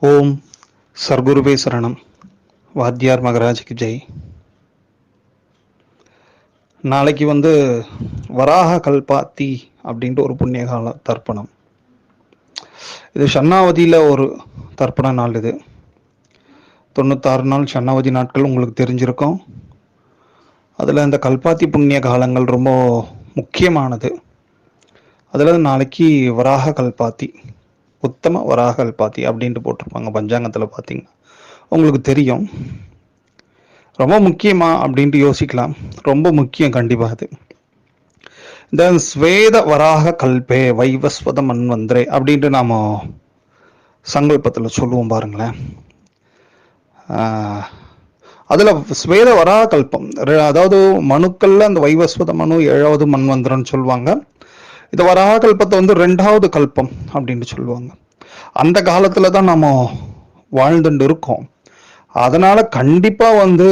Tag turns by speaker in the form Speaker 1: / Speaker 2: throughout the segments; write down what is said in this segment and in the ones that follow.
Speaker 1: ஓம் சர்க்குருவே சரணம். வாத்தியார் மகராஜுக்கு ஜெய். நாளைக்கு வந்து வராக கல்பாத்தி அப்படின்ட்டு ஒரு புண்ணியகால தர்ப்பணம். இது ஷன்னாவதியில் ஒரு தர்ப்பண நாள் இது. தொண்ணூத்தாறு நாள் ஷன்னாவதி நாட்கள் உங்களுக்கு தெரிஞ்சிருக்கும். அதில் இந்த கல்பாத்தி புண்ணிய காலங்கள் ரொம்ப முக்கியமானது. அதில் நாளைக்கு வராக கல்பாத்தி. உத்தம வராக கல்பாத்தி அப்படின்ட்டு போட்டிருப்பாங்க பஞ்சாங்கத்தில் பார்த்தீங்கன்னா உங்களுக்கு தெரியும். ரொம்ப முக்கியமா அப்படின்ட்டு யோசிக்கலாம். ரொம்ப முக்கியம் கண்டிப்பாக அது. இந்த ஸ்வேத வராக கல்பே வைவஸ்வத மன்வந்திரே அப்படின்ட்டு நாம் சங்கல்பத்தில் சொல்லுவோம் பாருங்களேன். அதில் ஸ்வேத வராக கல்பம் அதாவது மனுக்கள்ல அந்த வைவஸ்வத மனு ஏழாவது மன்வந்திரம்னு சொல்லுவாங்க. இது வராக கல்பத்தை வந்து ரெண்டாவது கல்பம் அப்படின்னு சொல்லுவாங்க. அந்த காலத்துல தான் நம்ம வாழ்ந்துட்டு இருக்கோம். அதனால கண்டிப்பா வந்து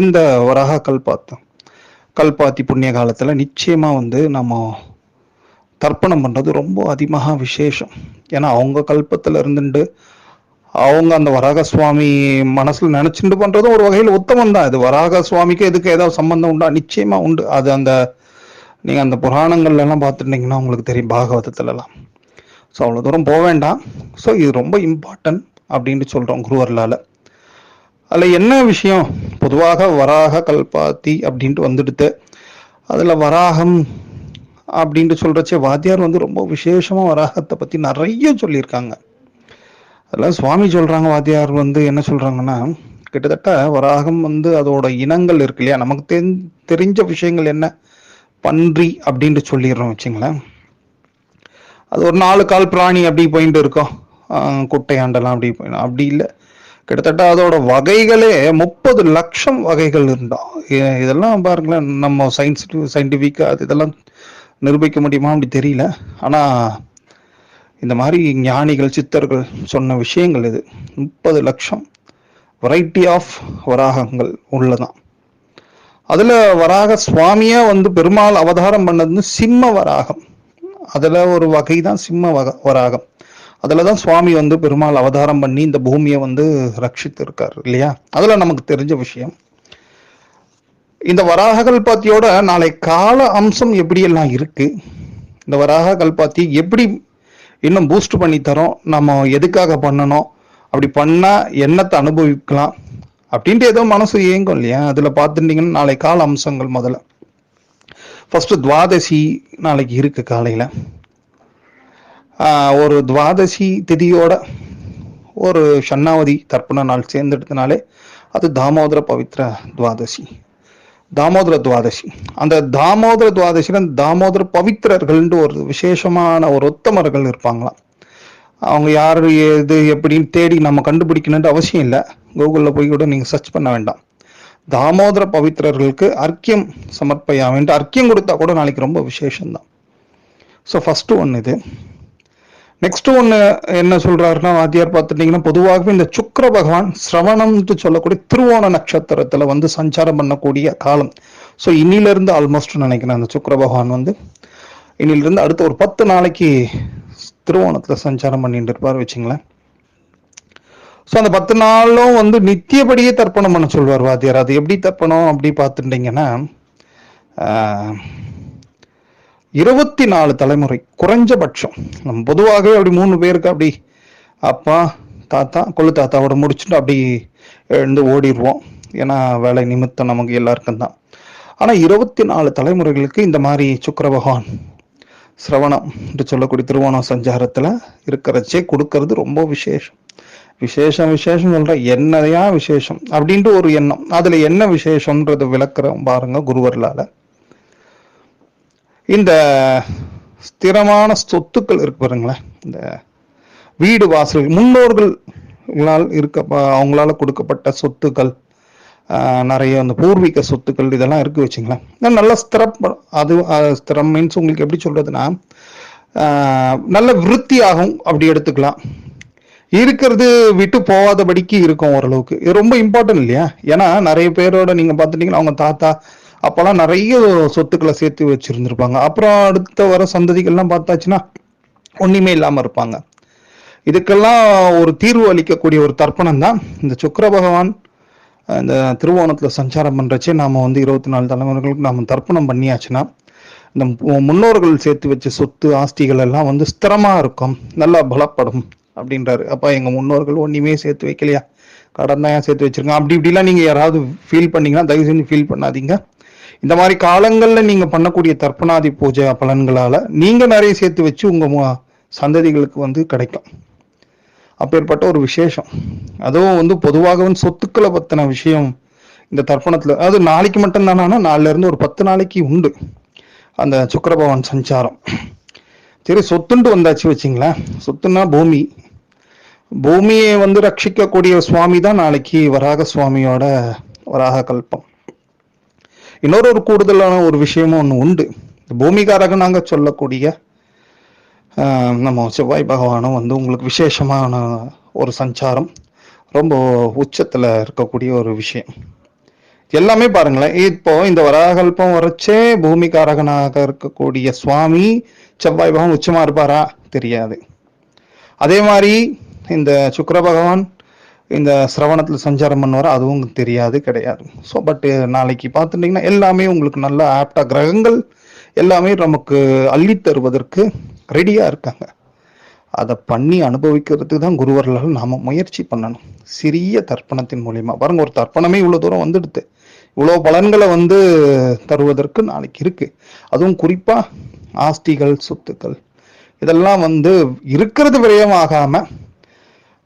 Speaker 1: இந்த வராக கல்பாத்தம் கல்பாத்தி புண்ணிய காலத்துல நிச்சயமா வந்து நம்ம தர்ப்பணம் பண்றது ரொம்ப அதிகமாக விசேஷம். ஏன்னா அவங்க கல்பத்துல இருந்துட்டு அவங்க அந்த வராக சுவாமி மனசுல நினைச்சுட்டு பண்றதும் ஒரு வகையில் உத்தமம் தான் இது வராக சுவாமிக்கு இதுக்கு ஏதாவது சம்பந்தம் உண்டா? நிச்சயமா உண்டு. அது அந்த நீங்கள் அந்த புராணங்கள்லாம் பார்த்துட்டிங்கன்னா உங்களுக்கு தெரியும் பாகவதத்துலலாம். ஸோ அவ்வளோ தூரம் போக வேண்டாம். ஸோ இது ரொம்ப இம்பார்ட்டன்ட் அப்படின்ட்டு சொல்கிறோம் குருவர்லால் அதில் என்ன விஷயம்? பொதுவாக வராக கல்பாத்தி அப்படின்ட்டு வந்துடுது. அதில் வராகம் அப்படின்ட்டு சொல்கிறச்சே வாத்தியார் வந்து ரொம்ப விசேஷமாக வராகத்தை பற்றி நிறைய சொல்லியிருக்காங்க. அதெல்லாம் சுவாமி சொல்கிறாங்க வாத்தியார் வந்து என்ன சொல்கிறாங்கன்னா கிட்டத்தட்ட வராகம் வந்து அதோட இனங்கள் இருக்கு இல்லையா? நமக்கு தெரிஞ்ச விஷயங்கள் என்ன? பன்றி அப்படின்ட்டு சொல்லிடுறோம் வச்சுங்களேன். அது ஒரு நாலு கால் பிராணி அப்படி போயிட்டு இருக்கோம் குட்டையாண்டெல்லாம் அப்படி போயிடும் அப்படி இல்லை. கிட்டத்தட்ட அதோட வகைகளே முப்பது லட்சம் வகைகள் இருந்தோம் இதெல்லாம் பாருங்களேன் நம்ம சயின்ஸ் சயின்டிஃபிக் அது இதெல்லாம் நிரூபிக்க முடியுமா அப்படி தெரியல. ஆனால் இந்த மாதிரி ஞானிகள் சித்தர்கள் சொன்ன விஷயங்கள் இது. முப்பது லட்சம் வெரைட்டி ஆஃப் வராகங்கள் உள்ளதான். அதுல வராக சுவாமியா வந்து பெருமாள் அவதாரம் பண்ணது சிம்ம வராகம். அதுல ஒரு வகை தான் சிம்ம வக வராகம். அதில் தான் சுவாமி வந்து பெருமாள் அவதாரம் பண்ணி இந்த பூமியை வந்து ரட்சித்து இருக்காரு இல்லையா? அதுல நமக்கு தெரிஞ்ச விஷயம். இந்த வராக கல்பாத்தியோட நாளை கால அம்சம் எப்படியெல்லாம் இருக்கு? இந்த வராக கல்பாத்தி எப்படி இன்னும் பூஸ்ட் பண்ணி தரோம்? நம்ம எதுக்காக பண்ணணும்? அப்படி பண்ணா என்னத்தை அனுபவிக்கலாம்? அப்படின்ட்டு ஏதோ மனசு ஏங்கும் இல்லையா? அதில் பார்த்துட்டீங்கன்னா நாளை கால அம்சங்கள் முதல்ல. ஃபஸ்ட்டு துவாதசி நாளைக்கு இருக்குது காலையில். ஒரு துவாதசி திதியோட ஒரு ஷண்ணாவதி தர்ப்பண நாள் சேர்ந்தெடுத்தனாலே அது தாமோதர பவித்ர துவாதசி. தாமோதர துவாதசி. அந்த தாமோதர துவாதசியில தாமோதர பவித்திரர்கள்னு ஒரு விசேஷமான ஒரு உத்தமர்கள் இருப்பாங்களாம். அவங்க யார் எது எப்படின்னு தேடி நம்ம கண்டுபிடிக்கணுன்ற அவசியம் இல்லை. கூகுளில் போய் கூட நீங்கள் சர்ச் பண்ண வேண்டாம். தாமோதர பவித்திரர்களுக்கு அர்க்கியம் சமர்ப்பயாமன்ட்டு அர்க்கியம் கொடுத்தா கூட நாளைக்கு ரொம்ப விசேஷம்தான். ஸோ ஃபஸ்ட்டு ஒன்று இது. நெக்ஸ்ட் ஒன்று என்ன சொல்றாருன்னா வாத்தியார் பார்த்துட்டீங்கன்னா பொதுவாகவே இந்த சுக்கர பகவான் சிரவணம்னு சொல்லக்கூடிய திருவோண நட்சத்திரத்தில் வந்து சஞ்சாரம் பண்ணக்கூடிய காலம். ஸோ இன்னிலிருந்து ஆல்மோஸ்ட் நினைக்கிறேன் அந்த சுக்கிர பகவான் வந்து. இன்னிலிருந்து அடுத்த ஒரு பத்து நாளைக்கு திருவோணத்தில் சஞ்சாரம் பண்ணிட்டு இருப்பார் வச்சுங்களேன். ஸோ அந்த பத்து நாளும் வந்து நித்தியபடியே தர்ப்பணம் பண்ண சொல்வார் வாத்தியார். அது எப்படி தர்ப்பணம் அப்படி பார்த்துட்டீங்கன்னா இருபத்தி நாலு தலைமுறை குறைஞ்சபட்சம். நம்ம பொதுவாகவே அப்படி மூணு பேருக்கு அப்படி அப்பா தாத்தா கொள்ளு தாத்தாவோட முடிச்சுட்டு அப்படி எழுந்து ஓடிடுவோம். ஏன்னா வேலை நிமித்தம் நமக்கு எல்லாருக்கும் தான். ஆனால் இருபத்தி நாலு தலைமுறைகளுக்கு இந்த மாதிரி சுக்கர பகவான் சிரவணம் என்று சொல்லக்கூடிய திருவோணம் சஞ்சாரத்துல இருக்கிறச்சே கொடுக்கறது ரொம்ப விசேஷம். விசேஷம் விசேஷம் சொல்ற என்னதையா விசேஷம் அப்படின்ட்டு ஒரு எண்ணம். அதுல என்ன விசேஷம்ன்றது விளக்குறோம் பாருங்க குருவர்களால. இந்த ஸ்திரமான சொத்துக்கள் இருக்கு பாருங்களேன். இந்த வீடு வாசல் முன்னோர்களால் இருக்க அவங்களால கொடுக்கப்பட்ட சொத்துக்கள் நிறைய அந்த பூர்வீக சொத்துக்கள் இதெல்லாம் இருக்கு வச்சுங்களேன். இன்னும் நல்ல ஸ்திரம் அது ஸ்திரம் மீன்ஸ் உங்களுக்கு எப்படி சொல்றதுன்னா நல்ல விருத்தி ஆகும் அப்படி எடுத்துக்கலாம். இருக்கிறது விட்டு போகாதபடிக்கு இருக்கும் ஓரளவுக்கு. இது ரொம்ப இம்பார்ட்டன்ட் இல்லையா? ஏன்னா நிறைய பேரோட நீங்க பார்த்துட்டீங்கன்னா அவங்க தாத்தா அப்பெல்லாம் நிறைய சொத்துக்களை சேர்த்து வச்சிருந்திருப்பாங்க. அப்புறம் அடுத்த வர சந்ததிகள்லாம் பார்த்தாச்சுன்னா ஒண்ணுமே இல்லாம இருப்பாங்க. இதுக்கெல்லாம் ஒரு தீர்வு அளிக்கக்கூடிய ஒரு தர்ப்பணம் தான் இந்த சுக்கர பகவான். இந்த திருவோணத்தில் சஞ்சாரம் பண்ணுறச்சே நாம் வந்து இருபத்தி நாலு தலைமுறைகளுக்கு நாம் தர்ப்பணம் பண்ணியாச்சுன்னா இந்த முன்னோர்கள் சேர்த்து வச்ச சொத்து ஆஸ்திகள் எல்லாம் வந்து ஸ்திரமாக இருக்கும். நல்லா பலப்படும் அப்படின்றாரு. அப்போ எங்கள் முன்னோர்கள் ஒன்றுமே சேர்த்து வைக்கலையா? கடன் தான் சேர்த்து வச்சிருக்காங்க? அப்படி இப்படிலாம் நீங்கள் யாராவது ஃபீல் பண்ணீங்கன்னா தயவு செஞ்சு ஃபீல் பண்ணாதீங்க. இந்த மாதிரி காலங்களில் நீங்கள் பண்ணக்கூடிய தர்ப்பணாதி பூஜை பலன்களால் நீங்கள் நிறைய சேர்த்து வச்சு உங்கள் சந்ததிகளுக்கு வந்து கிடைக்கும். அப்பேற்பட்ட ஒரு விசேஷம். அதுவும் வந்து பொதுவாகவும் சொத்துக்களை பத்தின விஷயம் இந்த தர்ப்பணத்துல. அது நாளைக்கு மட்டும் தானா நாலுல இருந்து ஒரு பத்து நாளைக்கு உண்டு. அந்த சுக்கரபவன் சஞ்சாரம். சரி சொத்துன்ட்டு வந்தாச்சு வச்சுங்களேன். சொத்துன்னா பூமி. பூமியை வந்து ரட்சிக்கக்கூடிய சுவாமி தான் நாளைக்கு வராக சுவாமியோட வராக கல்பம். இன்னொரு ஒரு கூடுதலான ஒரு விஷயமும் ஒன்று உண்டு. இந்த சொல்லக்கூடிய நம்ம செவ்வாய் பகவானும் வந்து உங்களுக்கு விசேஷமான ஒரு சஞ்சாரம் ரொம்ப உச்சத்தில் இருக்கக்கூடிய ஒரு விஷயம். எல்லாமே பாருங்களேன் இப்போ இந்த வராகல்பம் வரைச்சே பூமிகாரகனாக இருக்கக்கூடிய சுவாமி செவ்வாய் பகவான் உச்சமாக இருப்பாரா? தெரியாது. அதே மாதிரி இந்த சுக்கர பகவான் இந்த சிரவணத்தில் சஞ்சாரம் பண்ணுவார்? அதுவும் தெரியாது கிடையாது. ஸோ பட்டு நாளைக்கு பார்த்துட்டிங்கன்னா எல்லாமே உங்களுக்கு நல்ல ஆப்டா கிரகங்கள் எல்லாமே நமக்கு அள்ளி தருவதற்கு ரெடியாக இருக்காங்க. அதை பண்ணி அனுபவிக்கிறதுக்கு தான் குருவர்களால் நாம் முயற்சி பண்ணணும். சிறிய தர்ப்பணத்தின் மூலியமா. பாருங்க ஒரு தர்ப்பணமே இவ்வளோ தூரம் வந்துடுது. இவ்வளோ பலன்களை வந்து தருவதற்கு நாளைக்கு இருக்கு. அதுவும் குறிப்பாக ஆஸ்திகள் சொத்துக்கள். இதெல்லாம் வந்து இருக்கிறது விரயமாகாம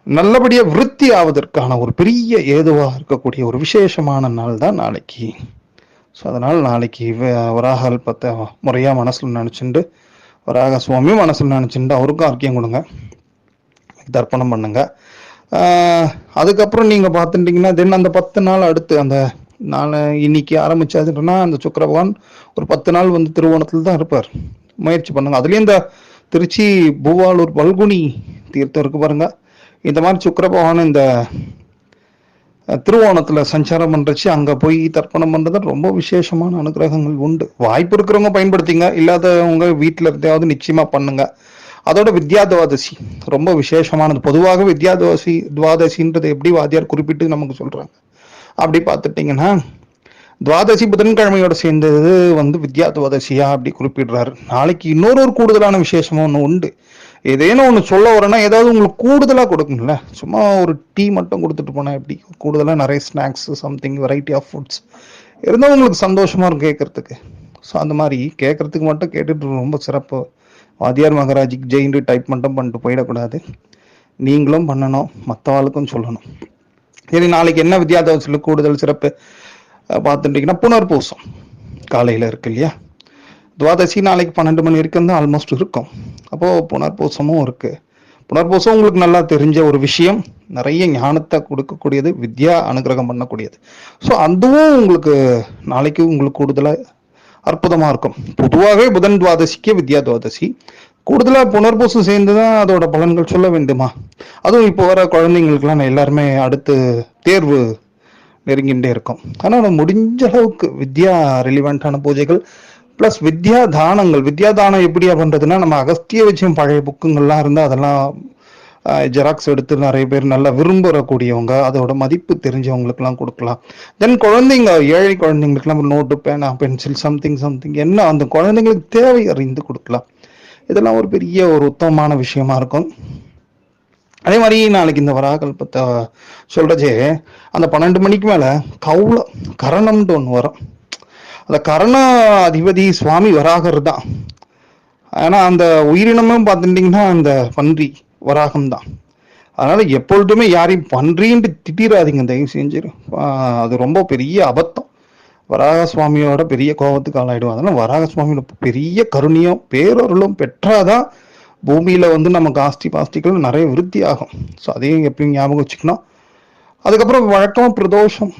Speaker 1: நல்லபடியாக விருத்தி ஆவதற்கான ஒரு பெரிய ஏதுவாக இருக்கக்கூடிய ஒரு விசேஷமான நாள் தான் நாளைக்கு. ஸோ அதனால் நாளைக்கு வ- வராக முறையாக மனசில் மனசுல வராக சுவாமி மனசுல நினைச்சுண்டு அவருக்கும் அர்க்கியம் கொடுங்க. தர்ப்பணம் பண்ணுங்க. அதுக்கப்புறம் நீங்கள் பார்த்துட்டீங்கன்னா தென் அந்த பத்து நாள் அடுத்து அந்த நான் இன்னைக்கு ஆரம்பிச்சாதுன்னா அந்த சுக்கர பகவான் ஒரு பத்து நாள் வந்து திருவோணத்தில் தான் இருப்பார். முயற்சி பண்ணுங்க. அதுலேயும் இந்த திருச்சி பூவாலூர் பல்குனி தீர்த்தம் இருக்கு பாருங்க. இந்த மாதிரி சுக்கர பகவான் இந்த திருவோணத்துல சஞ்சாரம் பண்றச்சு அங்க போய் தர்ப்பணம் பண்றது ரொம்ப விசேஷமான அனுகிரகங்கள் உண்டு. வாய்ப்பு இருக்கிறவங்க பயன்படுத்திங்க இல்லாதவங்க வீட்டுல இருந்தாவது நிச்சயமா பண்ணுங்க. அதோட வித்யா துவாதசி ரொம்ப விசேஷமானது. பொதுவாக வித்யா துவாசி துவாதசின்றது எப்படி வாத்தியார் குறிப்பிட்டு நமக்கு சொல்றாங்க. அப்படி பார்த்துட்டீங்கன்னா துவாதசி புதன்கிழமையோட சேர்ந்தது வந்து வித்யா துவாதசியா அப்படி குறிப்பிடுறாரு. நாளைக்கு இன்னொரு ஒரு கூடுதலான விசேஷமும் ஒன்று உண்டு. ஏதேனும் ஒன்று சொல்ல வரேன்னா ஏதாவது உங்களுக்கு கூடுதலாக கொடுக்குங்கள சும்மா ஒரு டீ மட்டும் கொடுத்துட்டு போனால் எப்படி? கூடுதலாக நிறைய snacks something variety of foods இருந்தால் உங்களுக்கு சந்தோஷமாக இருக்கும் கேட்கறதுக்கு ஸோ அந்த மாதிரி கேட்கறதுக்கு மட்டும் கேட்டுட்டு ரொம்ப சிறப்பு. வாத்தியார் மகராஜிக்கு ஜெயின்ட்டு டைப் மட்டும் பண்ணிட்டு போயிடக்கூடாது. நீங்களும் பண்ணணும் மற்றவாளுக்கும் சொல்லணும். சரி நாளைக்கு என்ன வித்தியாசத்தில் கூடுதல் சிறப்பு பார்த்துட்டிங்கன்னா பார்த்துட்டீங்கன்னா புனர்பூசம். காலையில் இருக்கு இல்லையா? துவாதசி நாளைக்கு பன்னெண்டு மணி வரைக்கும் தான் ஆல்மோஸ்ட் இருக்கும். அப்போ புனர்பூசமும் இருக்கு. புனர்பூசம் உங்களுக்கு நல்லா தெரிஞ்ச ஒரு விஷயம் நிறைய ஞானத்தை கொடுக்கக்கூடியது வித்யா அனுகிரகம் பண்ணக்கூடியது. ஸோ அதுவும் உங்களுக்கு நாளைக்கு உங்களுக்கு கூடுதலாக அற்புதமா இருக்கும். பொதுவாகவே புதன் துவாதசிக்கு வித்யா துவாதசி. கூடுதலா புனர்பூசம் சேர்ந்து தான் அதோட பலன்கள் சொல்ல வேண்டுமா? அதுவும் இப்போ வர குழந்தைங்களுக்குலாம் நான் எல்லாருமே அடுத்து தேர்வு நெருங்கின்றே இருக்கும். ஆனால் முடிஞ்ச அளவுக்கு வித்யா ரிலிவெண்டான பூஜைகள் ப்ளஸ் வித்யா தானங்கள் வித்யா தானம் எப்படியா பண்றதுன்னா நம்ம அகஸ்திய வச்சும் பழைய புக்குங்கள்லாம் இருந்தால் அதெல்லாம் ஜெராக்ஸ் எடுத்து நிறைய பேர் நல்லா விரும்புறக்கூடியவங்க அதோட மதிப்பு தெரிஞ்சவங்களுக்குலாம் கொடுக்கலாம். தென் குழந்தைங்க ஏழை குழந்தைங்களுக்குலாம் நோட்டு பேனா பென்சில் சம்திங் சம்திங் என்ன அந்த குழந்தைங்களுக்கு தேவை அறிந்து கொடுக்கலாம். இதெல்லாம் ஒரு பெரிய ஒரு உத்தமமான விஷயமா இருக்கும். அதே மாதிரி நாளைக்கு இந்த வராகல்பத்தை சொல்றச்சே அந்த பன்னெண்டு மணிக்கு மேல கவுளம் கரணம்னு ஒன்று வரும். அந்த கரண அதிபதி சுவாமி வராகர் தான் ஏன்னா அந்த உயிரினமும் பார்த்துட்டிங்கன்னா அந்த பன்றி வராகம் தான் அதனால் எப்பொழுதுமே யாரையும் பன்றின்ட்டு திட்டிடாதீங்க தயவு செஞ்சு. அது ரொம்ப பெரிய அபத்தம். வராக சுவாமியோட பெரிய கோபத்துக்கு ஆளாயிடும் அதனால் வராக சுவாமியோட பெரிய கருணையும் பேரொருளும் பெற்றாதான் பூமியில் வந்து நமக்கு ஆஸ்தி பாஸ்திகள் நிறைய விருத்தி ஆகும். ஸோ அதையும் எப்பயும் ஞாபகம் வச்சுக்கணும். அதுக்கப்புறம் வழக்கம் பிரதோஷம்.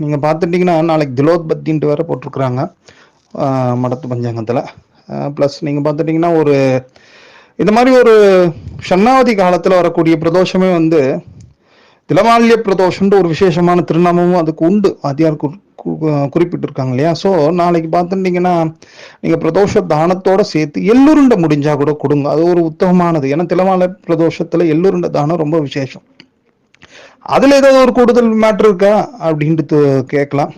Speaker 1: நீங்கள் பார்த்துட்டிங்கன்னா நாளைக்கு திலோத்பத்தின்ட்டு வேற போட்டிருக்குறாங்க மடத்து பஞ்சாங்கத்தில். ப்ளஸ் நீங்கள் பார்த்துட்டிங்கன்னா ஒரு இந்த மாதிரி ஒரு ஷன்னாவதி காலத்தில் வரக்கூடிய பிரதோஷமே வந்து திலமால்ய பிரதோஷன்ற ஒரு விசேஷமான திருநாமமும் அதுக்கு உண்டு. வாத்தியார் குறிப்பிட்டிருக்காங்க இல்லையா? ஸோ நாளைக்கு பார்த்துட்டிங்கன்னா நீங்கள் பிரதோஷ தானத்தோட சேர்த்து எள்ளுருண்டை முடிஞ்சா கூட கொடுங்க. அது ஒரு உத்தமமானது. ஏன்னா திலமால பிரதோஷத்தில் எள்ளுருண்டை தானம் ரொம்ப விசேஷம். அதில் ஏதாவது ஒரு கூடுதல் மேட்ரு இருக்கா அப்படின்ட்டு கேட்கலாம்.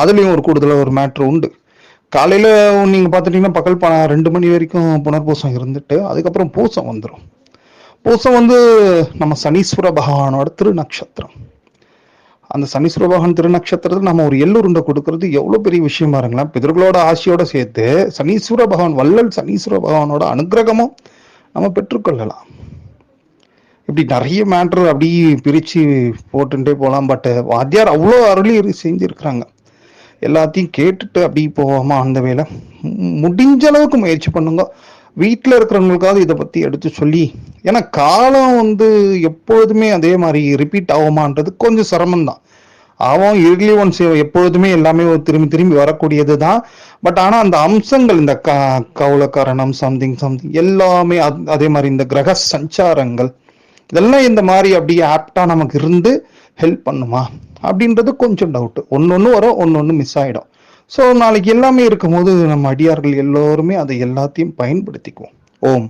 Speaker 1: அதுலேயும் ஒரு கூடுதலாக ஒரு மேட்ரு உண்டு. காலையில் நீங்கள் பார்த்துட்டீங்கன்னா பகல் ப ரெண்டு மணி வரைக்கும் புனர்பூசம் இருந்துட்டு அதுக்கப்புறம் பூசம் வந்துடும் பூசம் வந்து நம்ம சனீஸ்வர பகவானோட திருநக்ஷத்திரம். அந்த சனீஸ்வர பகவான் திருநக்ஷத்திரத்தில் நம்ம ஒரு எள்ளுருண்டை கொடுக்கறது எவ்வளோ பெரிய விஷயமா பாருங்களேன். பிதர்களோட ஆசையோட சேர்த்து சனீஸ்வர பகவான் வள்ளல் சனீஸ்வர பகவானோட அனுகிரகமும் நம்ம பெற்றுக்கொள்ளலாம். இப்படி நிறைய மேட்ரு அப்படியே பிரித்து போட்டுட்டே போகலாம் பட் வாத்தியார் அவ்வளோ அருளி செஞ்சுருக்குறாங்க. எல்லாத்தையும் கேட்டுட்டு அப்படி போவோமா அந்த வேலை. முடிஞ்ச அளவுக்கு முயற்சி பண்ணுங்க. வீட்டில் இருக்கிறவங்களுக்காவது இதை பற்றி எடுத்து சொல்லி. ஏன்னா காலம் வந்து எப்பொழுதுமே அதே மாதிரி ரிப்பீட் ஆகுமான்றது கொஞ்சம் சிரமம்தான். ஆகும் இயர்லி ஒன்ஸ் எப்பொழுதுமே எல்லாமே ஒரு திரும்பி திரும்பி வரக்கூடியது தான் பட் ஆனால் அந்த அம்சங்கள் இந்த க கவுளக்கரணம் சம்திங் சம்திங் எல்லாமே அத்- அதே மாதிரி இந்த கிரக சஞ்சாரங்கள் இதெல்லாம் இந்த மாதிரி அப்படியே ஆப்டாக நமக்கு இருந்து ஹெல்ப் பண்ணுமா? அப்படின்றது கொஞ்சம் டவுட்டு ஒன்று ஒன்று வரும் ஒன்று ஒன்று மிஸ் ஆகிடும் ஸோ நாளைக்கு எல்லாமே இருக்கும்போது நம்ம அடியார்கள் எல்லோருமே அதை எல்லாத்தையும் பயன்படுத்திக்குவோம். ஓம்.